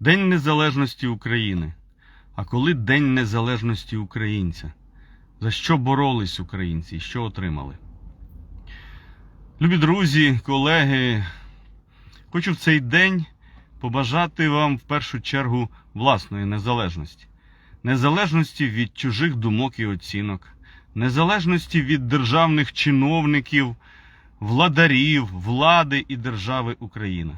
День Незалежності України. А коли День Незалежності українця? За що боролись українці і що отримали? Любі друзі, колеги, хочу в цей день побажати вам в першу чергу власної незалежності. Незалежності від чужих думок і оцінок, незалежності від державних чиновників, владарів, влади і держави Україна.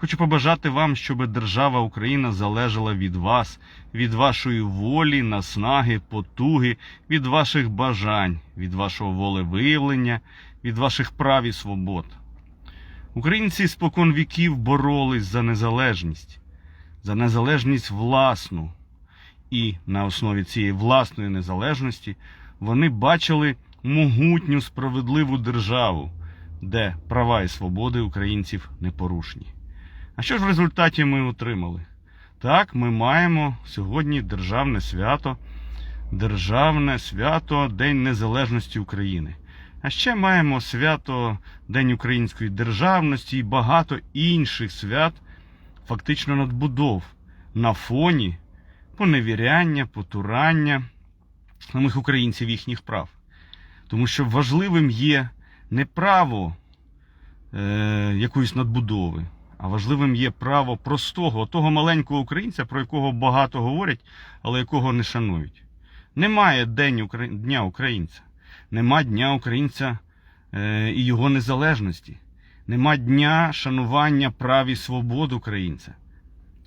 Хочу побажати вам, щоб держава Україна залежала від вас, від вашої волі, наснаги, потуги, від ваших бажань, від вашого волевиявлення, від ваших прав і свобод. Українці спокон віків боролись за незалежність, за незалежність власну. І на основі цієї власної незалежності вони бачили могутню справедливу державу, де права і свободи українців непорушні. А що ж в результаті ми отримали? Так, ми маємо сьогодні державне свято, Державне свято День Незалежності України. А ще маємо свято День Української державності і багато інших свят, фактично надбудов на фоні поневіряння, потурання самих українців їхніх прав. Тому що важливим є не право е, якоїсь надбудови, а важливим є право простого, того маленького українця, про якого багато говорять, але якого не шанують. Немає День. Дня українця, нема Дня українця е, і його незалежності, нема дня шанування прав і свобод українця.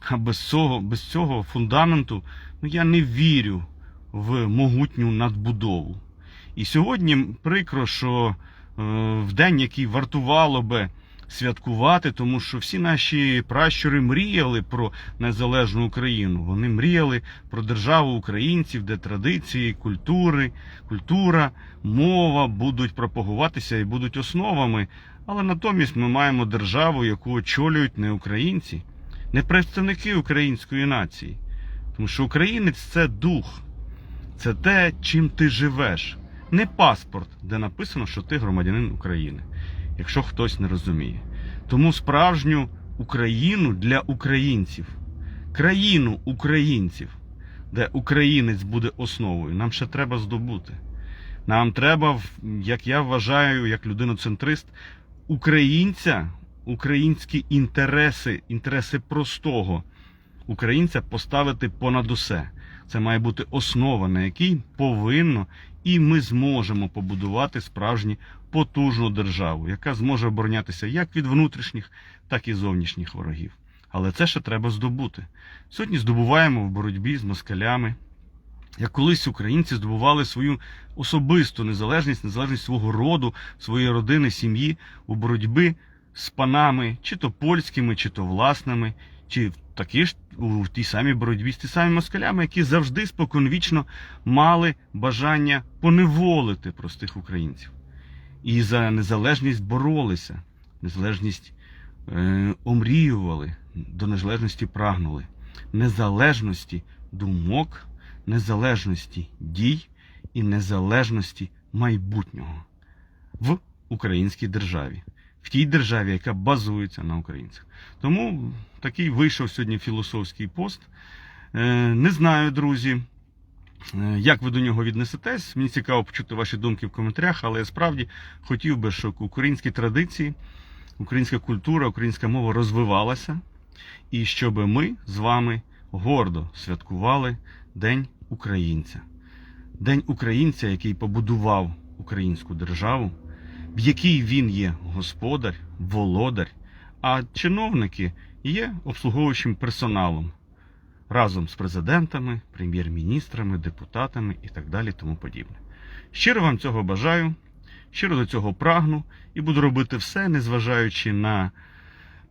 А без цього, без цього фундаменту ну, я не вірю в могутню надбудову. І сьогодні прикро, що е, в день, який вартувало би святкувати, тому що всі наші пращури мріяли про незалежну Україну. Вони мріяли про державу українців, де традиції, культури, культура, мова будуть пропагуватися і будуть основами. Але натомість ми маємо державу, яку очолюють не українці, не представники української нації. Тому що українець це дух, це те, чим ти живеш, не паспорт, де написано, що ти громадянин України якщо хтось не розуміє. Тому справжню Україну для українців, країну українців, де українець буде основою, нам ще треба здобути. Нам треба, як я вважаю, як людиноцентрист, українця, українські інтереси, інтереси простого українця поставити понад усе. Це має бути основа, на якій повинно і ми зможемо побудувати справжню потужну державу, яка зможе оборонятися як від внутрішніх, так і зовнішніх ворогів. Але це ще треба здобути. Сьогодні здобуваємо в боротьбі з москалями. Як колись українці здобували свою особисту незалежність, незалежність свого роду, своєї родини, сім'ї у боротьбі з панами, чи то польськими, чи то власними, чи такі ж у тій самій боротьбі з ті самі москалями, які завжди споконвічно мали бажання поневолити простих українців. І за незалежність боролися, незалежність е, омріювали, до незалежності прагнули, незалежності думок, незалежності дій і незалежності майбутнього в українській державі в тій державі, яка базується на українцях. Тому такий вийшов сьогодні філософський пост. Е, не знаю, друзі, як ви до нього віднесетесь. Мені цікаво почути ваші думки в коментарях, але я справді хотів би, щоб українські традиції, українська культура, українська мова розвивалася, і щоб ми з вами гордо святкували День українця. День українця, який побудував українську державу в якій він є господар, володар, а чиновники є обслуговуючим персоналом разом з президентами, прем'єр-міністрами, депутатами і так далі. тому подібне. Щиро вам цього бажаю, щиро до цього прагну і буду робити все, незважаючи на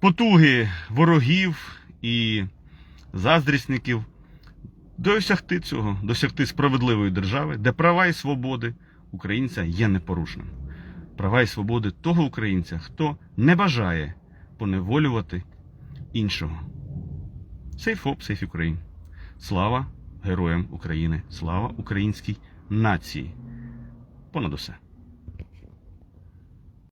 потуги ворогів і заздрісників, досягти цього, досягти справедливої держави, де права і свободи українця є непорушним права і свободи того українця, хто не бажає поневолювати іншого. Safe Hope, Safe Ukraine. Слава героям України! Слава українській нації! Понад усе!